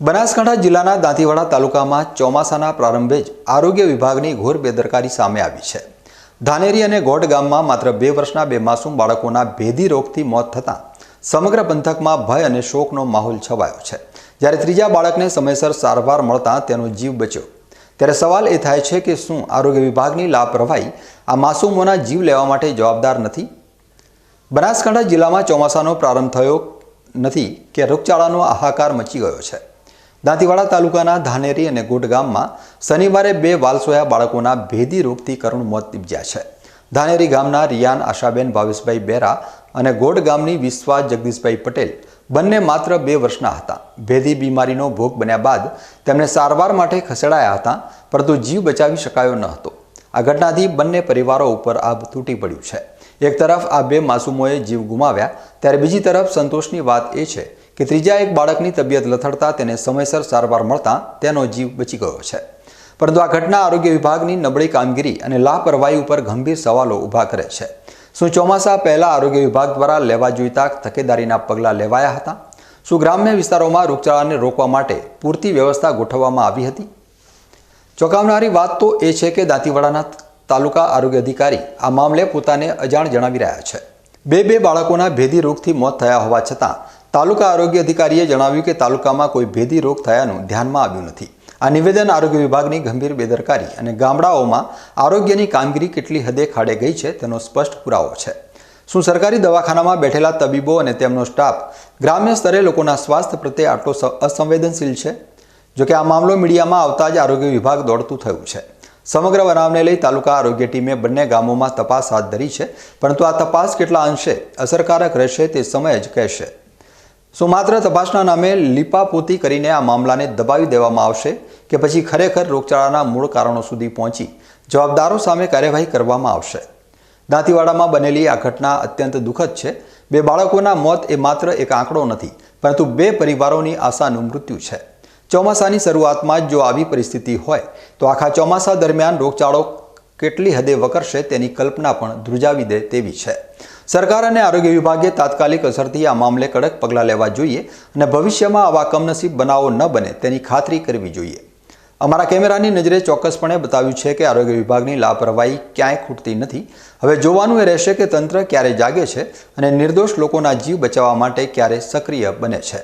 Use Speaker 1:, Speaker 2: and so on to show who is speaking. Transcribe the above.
Speaker 1: બનાસકાંઠા જિલ્લાના દાંતીવાડા તાલુકામાં ચોમાસાના પ્રારંભે જ આરોગ્ય વિભાગની ઘોર બેદરકારી સામે આવી છે. ધાનેરી અને ગોડ ગામમાં માત્ર બે વર્ષના બે માસૂમ બાળકોના ભેદી રોગથી મોત થતાં સમગ્ર પંથકમાં ભય અને શોકનો માહોલ છવાયો છે. જ્યારે ત્રીજા બાળકને સમયસર સારવાર મળતા તેનો જીવ બચ્યો. ત્યારે સવાલ એ થાય છે કે શું આરોગ્ય વિભાગની લાપરવાહી આ માસૂમોના જીવ લેવા માટે જવાબદાર નથી? બનાસકાંઠા જિલ્લામાં ચોમાસાનો પ્રારંભ થયો નથી કે રોગચાળાનો હાહાકાર મચી ગયો છે. દાંતીવાડા તાલુકાના ધાનેરી અને ગોટ ગામમાં શનિવારે બે વાલસોયા બાળકોના ભેદી રોગથી કરુણ મોત નીપજ્યા છે. ધાનેરી ગામના રિયાન આશાબેન, ભાવેશભાઈ બેરા અને ગોડ ગામની વિશ્વાસ જગદીશભાઈ પટેલ બંને માત્ર બે વર્ષના હતા. ભેદી બીમારીનો ભોગ બન્યા બાદ તેમને સારવાર માટે ખસેડાયા હતા, પરંતુ જીવ બચાવી શકાયો ન હતો. આ ઘટનાથી બંને પરિવારો ઉપર આભ તૂટી પડ્યું છે. એક તરફ આ બે માસૂમોએ જીવ ગુમાવ્યા, ત્યારે બીજી તરફ સંતોષની વાત એ છે કે ત્રીજા એક બાળકની તબિયત લથડતા તેને સમયસર સારવાર મળતા તેનો જીવ બચી ગયો છે. પરંતુ આ ઘટના આરોગ્ય વિભાગની નબળી કામગીરી અને લાપરવાહી ઉપર ગંભીર સવાલો ઊભા કરે છે. શું ચોમાસા પહેલાં આરોગ્ય વિભાગ દ્વારા લેવા જોઈતા તકેદારીના પગલાં લેવાયા હતા? શું ગ્રામ્ય વિસ્તારોમાં રોગચાળાને રોકવા માટે પૂરતી વ્યવસ્થા ગોઠવવામાં આવી હતી? ચોંકાવનારી વાત તો એ છે કે દાંતીવાડાના તાલુકા આરોગ્ય અધિકારી આ મામલે પોતાને અજાણ જણાવી રહ્યા છે. બે બે બાળકોના ભેદી રોગથી મોત થયા હોવા છતાં તાલુકા આરોગ્ય અધિકારીએ જણાવ્યું કે તાલુકામાં કોઈ ભેદી રોગ થયાનું ધ્યાનમાં આવ્યું નથી. આ નિવેદન આરોગ્ય વિભાગની ગંભીર બેદરકારી અને ગામડાઓમાં આરોગ્યની કામગીરી કેટલી હદે ખાડે ગઈ છે તેનો સ્પષ્ટ પુરાવો છે. શું સરકારી દવાખાનામાં બેઠેલા તબીબો અને તેમનો સ્ટાફ ગ્રામ્ય સ્તરે લોકોના સ્વાસ્થ્ય પ્રત્યે આટલો અસંવેદનશીલ છે? જોકે આ મામલો મીડિયામાં આવતા જ આરોગ્ય વિભાગ દોડતું થયું છે. સમગ્ર બનાવને લઈ તાલુકા આરોગ્ય ટીમે બંને ગામોમાં તપાસ હાથ ધરી છે, પરંતુ આ તપાસ કેટલા અંશે અસરકારક રહેશે તે સમય જ કહેશે. શું માત્ર તપાસના નામે લીપાપોતી કરીને આ મામલાને દબાવી દેવામાં આવશે કે પછી ખરેખર રોગચાળાના મૂળ કારણો સુધી પહોંચી જવાબદારો સામે કાર્યવાહી કરવામાં આવશે. દાંતીવાડામાં બનેલી આ ઘટના અત્યંત દુઃખદ છે. બે બાળકોના મોત એ માત્ર એક આંકડો નથી, પરંતુ બે પરિવારોની આશાનું મૃત્યુ છે. ચોમાસાની શરૂઆતમાં જ જો આવી પરિસ્થિતિ હોય, તો આખા ચોમાસા દરમિયાન રોગચાળો કેટલી હદે વકરશે તેની કલ્પના પણ ધ્રુજાવી દે તેવી છે. સરકાર અને આરોગ્ય વિભાગે તાત્કાલિક અસરથી આ મામલે કડક પગલાં લેવા જોઈએ અને ભવિષ્યમાં આવા કમનસીબ બનાવો ન બને તેની ખાતરી કરવી જોઈએ. અમારા કેમેરાની નજરે ચોક્કસપણે બતાવ્યું છે કે આરોગ્ય વિભાગની લાપરવાહી ક્યાંય ખૂટતી નથી. હવે જોવાનું એ રહેશે કે તંત્ર ક્યારે જાગે છે અને નિર્દોષ લોકોના જીવ બચાવવા માટે ક્યારે સક્રિય બને છે.